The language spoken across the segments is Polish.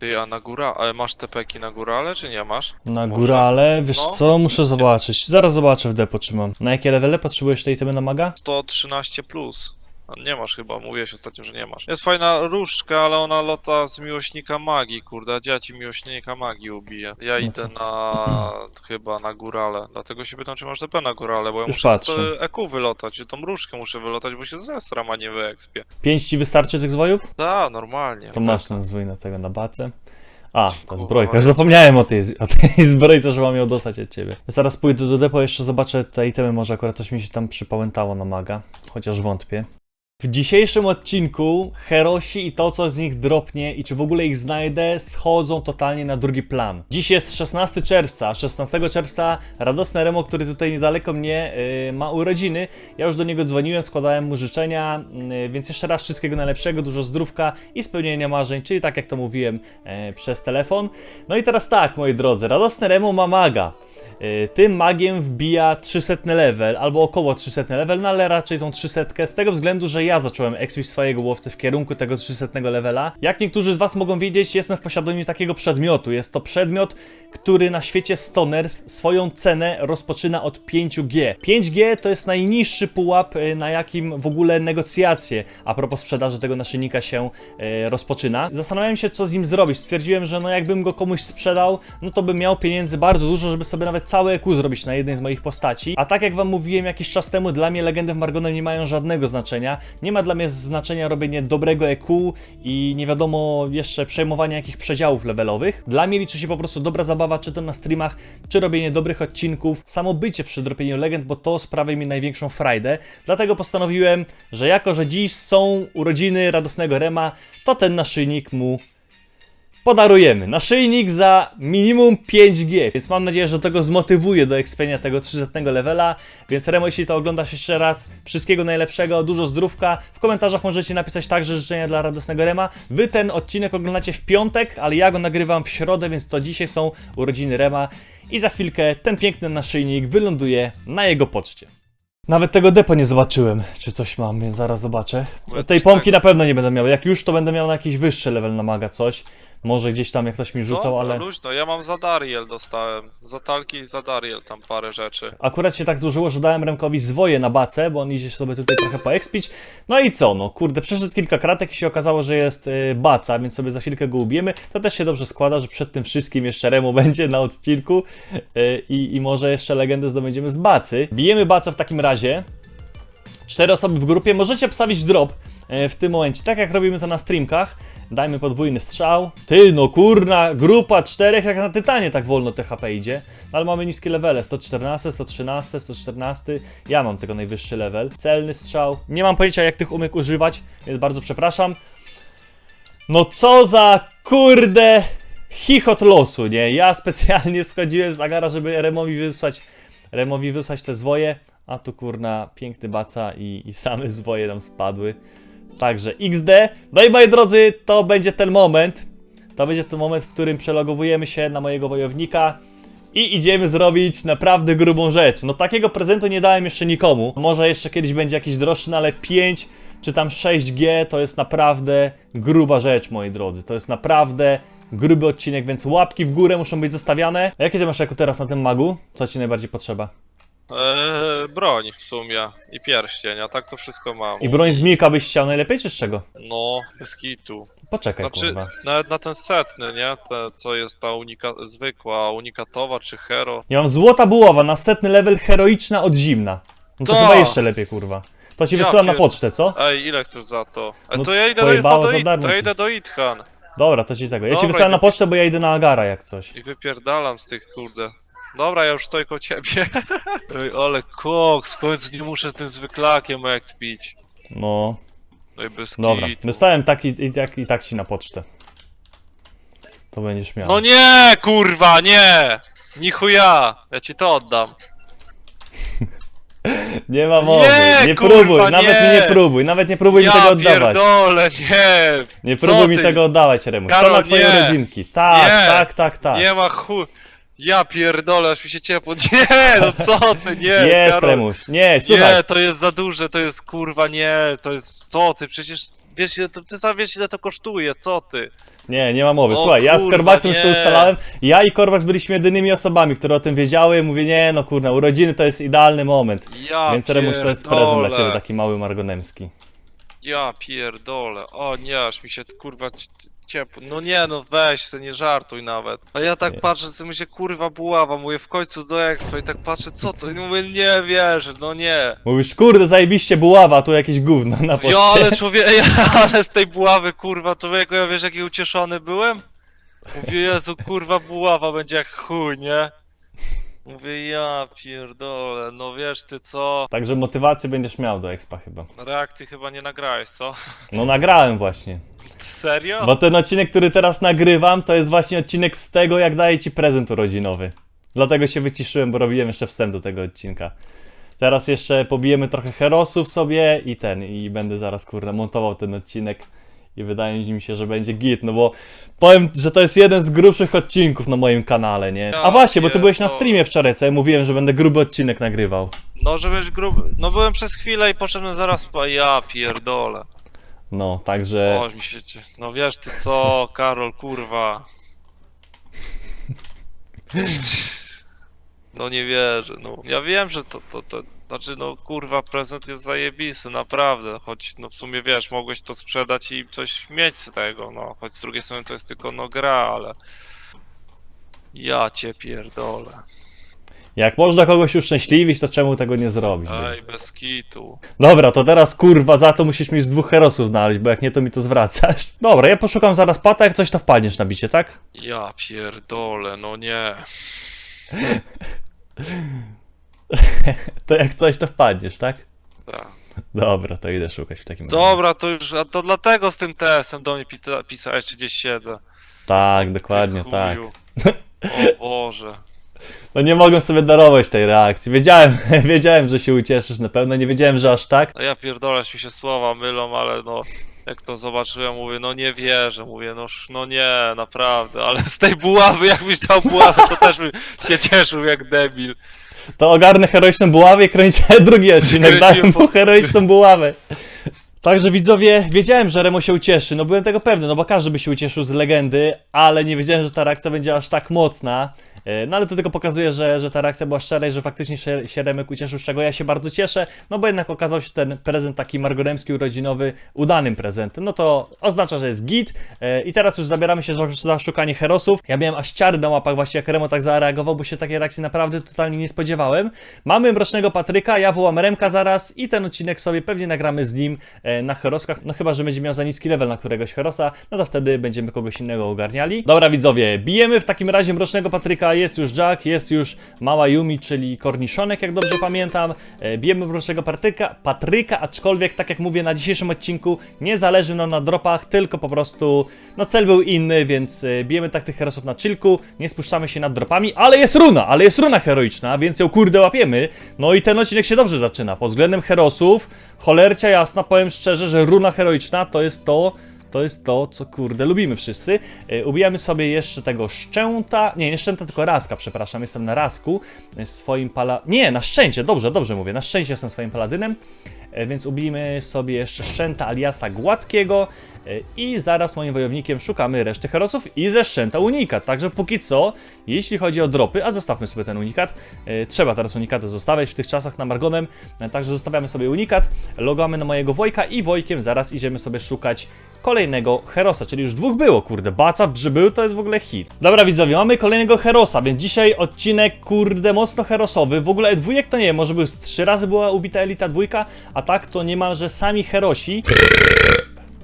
Ty, a na góra, ale masz te peki na górale, czy nie masz? Na Może. górale, wiesz No. co, muszę zobaczyć. Zaraz zobaczę w depo, czy mam. Na jakie levele potrzebujesz tej temy na maga? 113 plus. A Nie masz chyba, mówiłeś ostatnio, że nie masz. Jest fajna różdżka, ale ona lota z miłośnika magii, kurde, a gdzie ci miłośnika magii ubije? Ja No idę na... chyba na górale, dlatego się pytam, czy masz DP na górale, bo ja Już muszę patrzę. z e, EQ wylotać, czy tą różdżkę muszę wylotać, bo się zesram, a nie wyekspię. Pięć ci wystarczy tych zwojów? Da, normalnie. To masz ten zwój na tego na bacę. A, ta zbrojka. Już zapomniałem o tej, o tej zbrojce, że mam ją dostać od ciebie. Zaraz pójdę do depo, jeszcze zobaczę te itemy, może akurat coś mi się tam przypałętało na maga. Chociaż wątpię. W dzisiejszym odcinku Herosi i to, co z nich dropnie i czy w ogóle ich znajdę, schodzą totalnie na drugi plan. Dziś jest 16 czerwca. 16 czerwca radosny Remo, który tutaj niedaleko mnie yy, ma urodziny. Ja już do niego dzwoniłem, składałem mu życzenia, yy, więc jeszcze raz wszystkiego najlepszego, dużo zdrówka i spełnienia marzeń, czyli tak jak to mówiłem yy, przez telefon. No i teraz tak, moi drodzy, radosny Remo ma maga. Yy, Tym magiem wbija 300 level, albo około 300 level, no ale raczej tą 300 z tego względu, że ja zacząłem expić swojego łowcy w kierunku tego 300 levela. Jak niektórzy z was mogą wiedzieć, jestem w posiadaniu takiego przedmiotu. Jest to przedmiot, który na świecie Stoners swoją cenę rozpoczyna od 5G. 5G to jest najniższy pułap, yy, na jakim w ogóle negocjacje a propos sprzedaży tego naszyjnika się yy, rozpoczyna. Zastanawiałem się, co z nim zrobić. Stwierdziłem, że no jakbym go komuś sprzedał, no to bym miał pieniędzy bardzo dużo, żeby sobie nawet całe EQ zrobić na jednej z moich postaci. A tak jak wam mówiłem jakiś czas temu, dla mnie legendy w Margonem nie mają żadnego znaczenia. Nie ma dla mnie znaczenia robienie dobrego EQ i nie wiadomo jeszcze przejmowania jakich przedziałów levelowych. Dla mnie liczy się po prostu dobra zabawa, czy to na streamach, czy robienie dobrych odcinków, samo bycie przy dropieniu legend, bo to sprawia mi największą frajdę. Dlatego postanowiłem, że jako, że dziś są urodziny radosnego Rema, to ten naszyjnik mu podarujemy. Naszyjnik za minimum 5G, więc mam nadzieję, że to go zmotywuje do ekspienia tego 300 levela. Więc Remo, jeśli to oglądasz jeszcze raz, wszystkiego najlepszego, dużo zdrówka. W komentarzach możecie napisać także życzenia dla radosnego Rema. Wy ten odcinek oglądacie w piątek, ale ja go nagrywam w środę, więc to dzisiaj są urodziny Rema. I za chwilkę ten piękny naszyjnik wyląduje na jego poczcie. Nawet tego depo nie zobaczyłem, czy coś mam, więc zaraz zobaczę. Tej coś pompki tak- na pewno nie będę miał. Jak już, to będę miał na jakiś wyższy level namaga coś. Może gdzieś tam jak ktoś mi rzucał, Dobra, ale. luźno, ja mam za Dariel dostałem. Za talki i za Dariel tam parę rzeczy. Akurat się tak złożyło, że dałem Remkowi zwoje na bacę, bo on idzie sobie tutaj trochę poekspić. No i co, no kurde, przeszedł kilka kratek i się okazało, że jest y, baca, więc sobie za chwilkę go ubijemy. To też się dobrze składa, że przed tym wszystkim jeszcze Remo będzie na odcinku y, i, i może jeszcze legendę zdobędziemy z bacy. Bijemy bacę w takim razie. Cztery osoby w grupie, możecie obstawić drop w tym momencie, tak jak robimy to na streamkach. Dajmy podwójny strzał. Ty, no kurna, grupa czterech jak na Tytanie tak wolno te HP idzie. No, ale mamy niskie levele, 114, 113, 114. Ja mam tego najwyższy level. Celny strzał. Nie mam pojęcia jak tych umiek używać, więc bardzo przepraszam. No co za kurde chichot losu, nie? Ja specjalnie schodziłem z Agara, żeby Remowi wysłać, Remowi wysłać te zwoje, a tu kurna piękny baca i, i same zwoje nam spadły. Także XD. No i moi drodzy, to będzie ten moment. To będzie ten moment, w którym przelogowujemy się na mojego wojownika i idziemy zrobić naprawdę grubą rzecz. No takiego prezentu nie dałem jeszcze nikomu. Może jeszcze kiedyś będzie jakiś droższy, no ale 5 czy tam 6G to jest naprawdę gruba rzecz, moi drodzy. To jest naprawdę gruby odcinek, więc łapki w górę muszą być zostawiane. A jakie ty masz jako teraz na tym magu? Co ci najbardziej potrzeba? Eee, broń w sumie i pierścień, a tak to wszystko mam. I broń z Milka byś chciał najlepiej, czy z czego? No, bez kitu. Poczekaj, Znaczy, kurwa. nawet na ten setny, nie? Te, co jest ta unika zwykła, unikatowa czy hero. Ja mam złota bułowa, następny level heroiczna od zimna. No to To! chyba jeszcze lepiej, kurwa. To ci Ja wysyłam na pier- pocztę, co? Ej, ile chcesz za to? E, No, to ja idę do, pojebało do, za do, darmo to ja ci. idę do Itchan Dobra, to ci tego. Ja ci Dobra, wysyłam na idę- pocztę, bo ja idę na Agara jak coś. i wypierdalam z tych kurde. Dobra, ja już stoję koło ciebie. Ej, ale koks, w końcu nie muszę z tym zwyklakiem expić. No, No i bez dobra. kitu. Wysłałem tak i, i, tak, i tak ci na pocztę. To będziesz miał. No nie, kurwa, nie! Ni chuja! Ja ci to oddam. Nie ma mowy. Nie, Nie, kurwa, próbuj, nawet nie. mi nie próbuj, nawet nie próbuj mi ja tego oddawać. pierdolę, nie! Nie Co próbuj mi ty? tego oddawać, Remuś. To Karol, na twoje nie. rodzinki. Tak, Nie. tak, tak, tak. Nie ma chuj. Ja pierdolę, aż mi się ciepło. Nie, no co ty, nie, Jest, Karol. Nie, słuchaj. Nie, to jest za duże, to jest kurwa nie, to jest co ty, przecież wiesz ile to, ty sam wiesz ile to kosztuje, co ty? Nie, nie ma mowy. O Słuchaj, ja z kurwa, Korbaksem się nie. ustalałem. Ja i Korbaks byliśmy jedynymi osobami, które o tym wiedziały. Mówię, nie no kurna, urodziny to jest idealny moment. Ja Więc Remuś to jest prezent dla ciebie, taki mały margonemski. Ja pierdolę, o nie, aż mi się kurwa c- c- ciepło, no nie no weź se, nie żartuj nawet. A ja tak patrzę, co mi się kurwa buława, mówię w końcu do Expo i tak patrzę co to, i mówię nie wierzę, no nie. Mówisz, kurde, zajebiście buława, tu jakieś gówno na poście. Ja, ale człowiek, ej, ale z tej buławy, kurwa, człowieku, ja wiesz jaki ucieszony byłem? Mówię, Jezu, kurwa, buława będzie jak chuj, nie? Mówię, ja pierdolę, no wiesz ty co? Także motywację będziesz miał do expa chyba. Reakcji chyba nie nagrałeś, co? No nagrałem właśnie. Serio? Bo ten odcinek, który teraz nagrywam, to jest właśnie odcinek z tego, jak daję ci prezent urodzinowy. Dlatego się wyciszyłem, bo robiłem jeszcze wstęp do tego odcinka. Teraz jeszcze pobijemy trochę herosów sobie i ten, i będę zaraz kurde montował ten odcinek. I wydaje mi się, że będzie git, no bo powiem, że to jest jeden z grubszych odcinków na moim kanale, nie? A Ja właśnie, bo ty byłeś na pierdolę. streamie wczoraj, co ja mówiłem, że będę gruby odcinek nagrywał. No, żebyś gruby, no byłem przez chwilę i poszedłem zaraz, ja pierdolę. No, także... O, mi się, cie- no wiesz ty co, Karol, kurwa. No nie wierzę, no. Ja wiem, że to, to, to, znaczy no kurwa, prezent jest zajebisty, naprawdę, choć no w sumie wiesz, mogłeś to sprzedać i coś mieć z tego, no, choć z drugiej strony to jest tylko no gra, ale... Ja cię pierdolę. Jak można kogoś uszczęśliwić, to czemu tego nie zrobić? Ej, bez kitu. Dobra, to teraz kurwa za to musisz mi z dwóch herosów znaleźć, bo jak nie to mi to zwracasz. Dobra, ja poszukam zaraz pata, jak coś to wpadniesz na bicie, tak? Ja pierdolę, no nie. To jak coś to wpadniesz, tak? Tak. Dobra, to idę szukać w takim razie. Dobra, to już, a to dlatego z tym TS-em do mnie pita- pisałeś, czy gdzieś siedzę. Tak, dokładnie tak. chuju. O Boże. No nie mogłem sobie darować tej reakcji. Wiedziałem, wiedziałem, że się ucieszysz na pewno, nie wiedziałem, że aż tak. No ja pierdolę, mi się słowa mylą, ale no... Jak to zobaczyłem, mówię, no nie wierzę, mówię, no, no nie, naprawdę, ale z tej buławy, jakbyś dał buławę, to też bym się cieszył jak debil. To ogarnę heroiczną buławę i kręcę drugi odcinek, dałem Kręciłem mu heroiczną buławę. Także widzowie, wiedziałem, że Remo się ucieszy, no byłem tego pewny, no bo każdy by się ucieszył z legendy, ale nie wiedziałem, że ta reakcja będzie aż tak mocna. E, No ale to tylko pokazuje, że, że ta reakcja była szczera i że faktycznie się, Remek ucieszył, z czego ja się bardzo cieszę, no bo jednak okazał się ten prezent taki margonemski, urodzinowy, udanym prezentem, no to oznacza, że jest git E, i teraz już zabieramy się za, za szukanie herosów. Ja miałem aż ciary na łapach właśnie jak Remo tak zareagował, bo się takiej reakcji naprawdę totalnie nie spodziewałem. Mamy Mrocznego Patryka, ja wołam Remka zaraz i ten odcinek sobie pewnie nagramy z nim e, na heroskach, no chyba, że będzie miał za niski level na któregoś herosa, no to wtedy będziemy kogoś innego ogarniali. Dobra widzowie, bijemy w takim razie Mrocznego Patryka, jest już Jack, jest już mała Yumi, czyli korniszonek, jak dobrze pamiętam. E, bijemy Mrocznego Patryka, Patryka, aczkolwiek tak jak mówię na dzisiejszym odcinku, nie zależy nam na dropach, tylko po prostu, no cel był inny, więc e, bijemy tak tych herosów na chillku, nie spuszczamy się nad dropami, ale jest runa, ale jest runa heroiczna, więc ją kurde łapiemy. No i ten odcinek się dobrze zaczyna, pod względem herosów, cholercia jasna, powiem szczerze, że runa heroiczna to jest to, to jest to, co kurde lubimy wszyscy. E, ubijamy sobie jeszcze tego szczęta. Nie, nie szczęta, tylko raska, przepraszam. Jestem na rasku. e, Swoim pala. Nie, na szczęście, dobrze, dobrze mówię. Na szczęście jestem swoim paladynem. E, Więc ubijmy sobie jeszcze szczęta aliasa gładkiego. E, I zaraz moim wojownikiem szukamy reszty herosów i ze szczęta unikat. Także póki co, jeśli chodzi o dropy, a zostawmy sobie ten unikat. e, Trzeba teraz unikaty zostawiać w tych czasach na Margonem. e, Także zostawiamy sobie unikat, logamy na mojego Wojka i Wojkiem zaraz idziemy sobie szukać kolejnego Herosa, czyli już dwóch było, kurde, baca, że był, to jest w ogóle hit. Dobra widzowie, mamy kolejnego Herosa, więc dzisiaj odcinek, kurde, mocno Herosowy, w ogóle dwójek to nie wiem, może by już z trzy razy była ubita Elita dwójka, a tak to niemalże sami Herosi.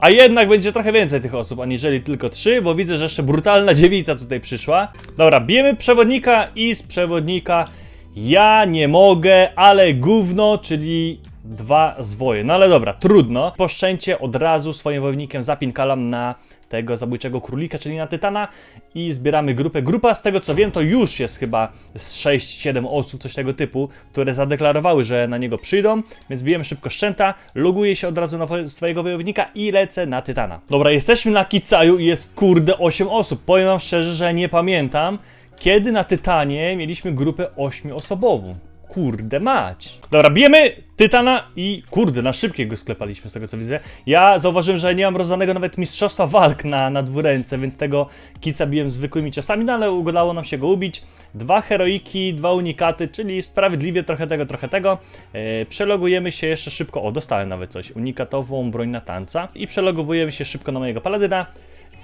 A jednak będzie trochę więcej tych osób, aniżeli tylko trzy, bo widzę, że jeszcze brutalna dziewica tutaj przyszła. Dobra, bijemy przewodnika i z przewodnika ja nie mogę, ale gówno, czyli dwa zwoje. No ale dobra, trudno. Po szczęście od razu swoim wojownikiem zapinkalam na tego zabójczego królika, czyli na Tytana i zbieramy grupę. Grupa, z tego co wiem, to już jest chyba z 6-7 osób, coś tego typu, które zadeklarowały, że na niego przyjdą, więc bijemy szybko szczęta, loguję się od razu na wo- swojego wojownika i lecę na Tytana. Dobra, jesteśmy na Kicaju i jest kurde 8 osób. Powiem wam szczerze, że nie pamiętam, kiedy na Tytanie mieliśmy grupę ośmioosobową. Kurde mać. Dobra, bijemy Tytana i kurde, na szybkie go sklepaliśmy z tego co widzę. Ja zauważyłem, że nie mam rozdanego nawet mistrzostwa walk na, na dwuręce, więc tego kica biłem zwykłymi ciosami, no ale udało nam się go ubić. Dwa heroiki, dwa unikaty, czyli sprawiedliwie trochę tego, trochę tego. E, przelogujemy się jeszcze szybko, o dostałem nawet coś, unikatową broń na tanca i przelogowujemy się szybko na mojego paladyna.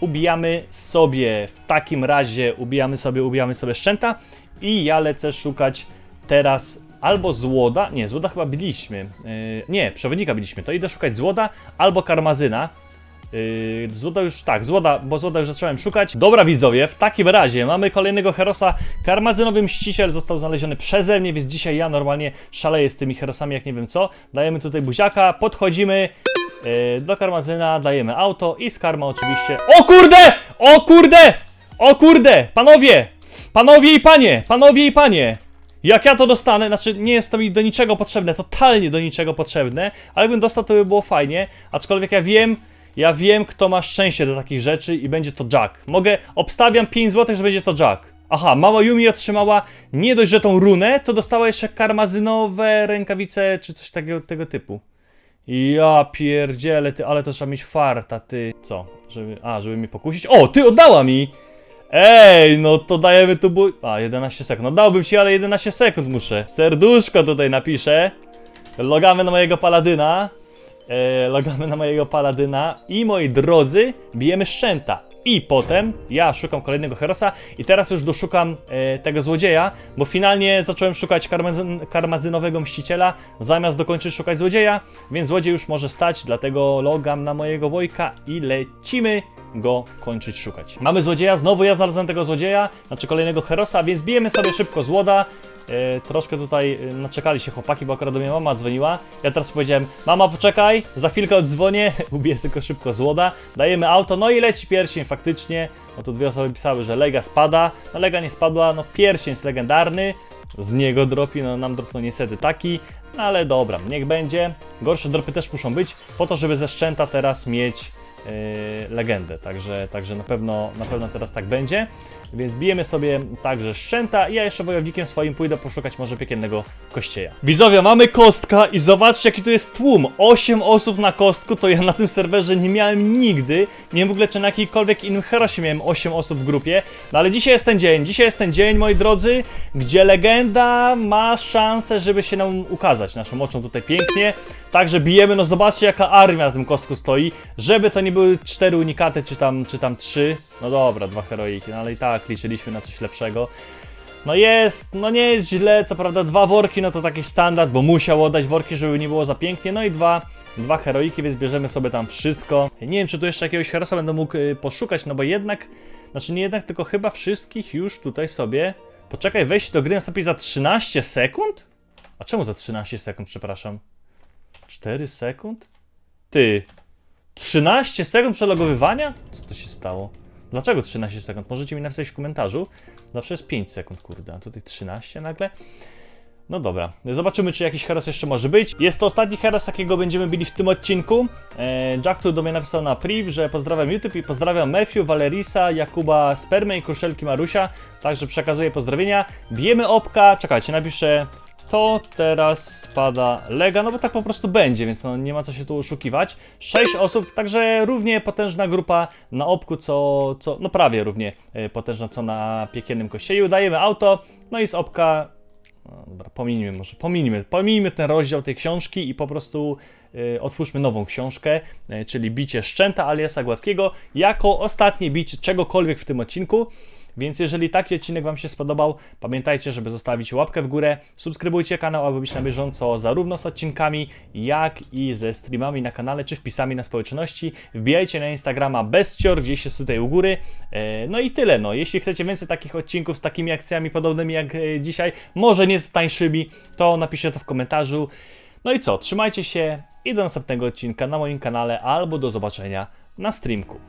Ubijamy sobie, w takim razie ubijamy sobie, ubijamy sobie szczęta i ja lecę szukać teraz albo złoda, nie, złoda chyba byliśmy, yy, nie, przewodnika byliśmy, to idę szukać złoda albo karmazyna. Yy, złoda już, tak, złoda, bo złoda już zacząłem szukać. Dobra widzowie, w takim razie mamy kolejnego herosa. Karmazynowy mściciel został znaleziony przeze mnie, więc dzisiaj ja normalnie szaleję z tymi herosami jak nie wiem co. Dajemy tutaj buziaka, podchodzimy yy, do karmazyna, dajemy auto i z karma oczywiście... O kurde! O kurde! O kurde! Panowie! Panowie i panie! Panowie i panie! Jak ja to dostanę, znaczy nie jest to mi do niczego potrzebne, totalnie do niczego potrzebne, ale jakbym dostał, to by było fajnie. Aczkolwiek ja wiem, ja wiem, kto ma szczęście do takich rzeczy i będzie to Jack. Mogę, obstawiam 5 zł, że będzie to Jack. Aha, mała Yumi otrzymała nie dość, że tą runę, to dostała jeszcze karmazynowe rękawice czy coś takiego tego typu. Ja pierdzielę, ty, ale to trzeba mieć farta, ty. Co? Żeby, a, żeby mi pokusić? O, ty oddała mi! Ej, no to dajemy tu bu... A, 11 sekund. No dałbym ci, ale 11 sekund muszę. Serduszko tutaj napiszę. Logamy na mojego paladyna. E, logamy na mojego paladyna. I moi drodzy, bijemy szczęta. I potem ja szukam kolejnego herosa i teraz już doszukam e, tego złodzieja, bo finalnie zacząłem szukać karmazyn, karmazynowego mściciela, zamiast dokończyć szukać złodzieja, więc złodziej już może stać, dlatego logam na mojego Wojka i lecimy go kończyć szukać. Mamy złodzieja, znowu ja znalazłem tego złodzieja, znaczy kolejnego herosa, więc bijemy sobie szybko złoda. E, troszkę tutaj e, naczekali się chłopaki, bo akurat do mnie mama dzwoniła. Ja teraz powiedziałem, mama poczekaj, za chwilkę oddzwonię, ubiję tylko szybko złoda. Dajemy auto, no i leci pierścień faktycznie. No tu dwie osoby pisały, że Lega spada. No Lega nie spadła, no pierścień jest legendarny. Z niego dropi, no nam dropnął niestety taki. No ale dobra, niech będzie. Gorsze dropy też muszą być, po to, żeby ze szczęta teraz mieć legendę, także, także na, pewno, na pewno teraz tak będzie. Więc bijemy sobie także szczęta i ja jeszcze wojownikiem swoim pójdę poszukać może piekielnego kościeja. Widzowie, mamy kostka i zobaczcie jaki tu jest tłum. 8 osób na kostku, to ja na tym serwerze nie miałem nigdy. Nie wiem w ogóle czy na jakikolwiek innym herosie miałem 8 osób w grupie. No ale dzisiaj jest ten dzień, dzisiaj jest ten dzień moi drodzy, gdzie legenda ma szansę, żeby się nam ukazać naszą oczą tutaj pięknie. Także bijemy, no zobaczcie jaka armia na tym kostku stoi, żeby to nie były cztery unikaty, czy tam, czy tam trzy. No dobra, dwa heroiki, no ale i tak liczyliśmy na coś lepszego. No jest, no nie jest źle, co prawda dwa worki, no to taki standard, bo musiał oddać worki, żeby nie było za pięknie, no i dwa, dwa heroiki, więc bierzemy sobie tam wszystko. Nie wiem, czy tu jeszcze jakiegoś herosa będę mógł y, poszukać, no bo jednak, znaczy nie jednak, tylko chyba wszystkich już tutaj sobie... Poczekaj, wejść do gry nastąpi za 13 sekund? A czemu za 13 sekund, przepraszam? 4 sekund? Ty. 13 sekund przelogowywania? Co to się stało? Dlaczego 13 sekund? Możecie mi napisać w komentarzu. Zawsze jest 5 sekund, kurde, a tutaj 13 nagle. No dobra, zobaczymy czy jakiś heros jeszcze może być. Jest to ostatni heros, jakiego będziemy bili w tym odcinku. E, Jack tu do mnie napisał na priv, że pozdrawiam YouTube i pozdrawiam Matthew, Valerisa, Jakuba, Spermę i Kruszelki Marusia. Także przekazuję pozdrowienia. Bijemy opka, czekajcie, napiszę to teraz spada lega, no bo tak po prostu będzie, więc no nie ma co się tu oszukiwać. 6 osób, także równie potężna grupa na opku, co, co no prawie równie e, potężna co na piekielnym kościelu. Dajemy auto, no i z opka no dobra, pominijmy może, pominijmy, pominijmy ten rozdział tej książki i po prostu y, otwórzmy nową książkę, y, czyli bicie szczęta aliasa Gładkiego, jako ostatnie bicie czegokolwiek w tym odcinku. Więc jeżeli taki odcinek Wam się spodobał, pamiętajcie, żeby zostawić łapkę w górę, subskrybujcie kanał, aby być na bieżąco zarówno z odcinkami, jak i ze streamami na kanale, czy wpisami na społeczności. Wbijajcie na Instagrama bezcior, gdzieś jest tutaj u góry. E, No i tyle, no. Jeśli chcecie więcej takich odcinków z takimi akcjami podobnymi jak e, dzisiaj, może nie z tańszymi, to napiszcie to w komentarzu. No i co, trzymajcie się i do następnego odcinka na moim kanale, albo do zobaczenia na streamku.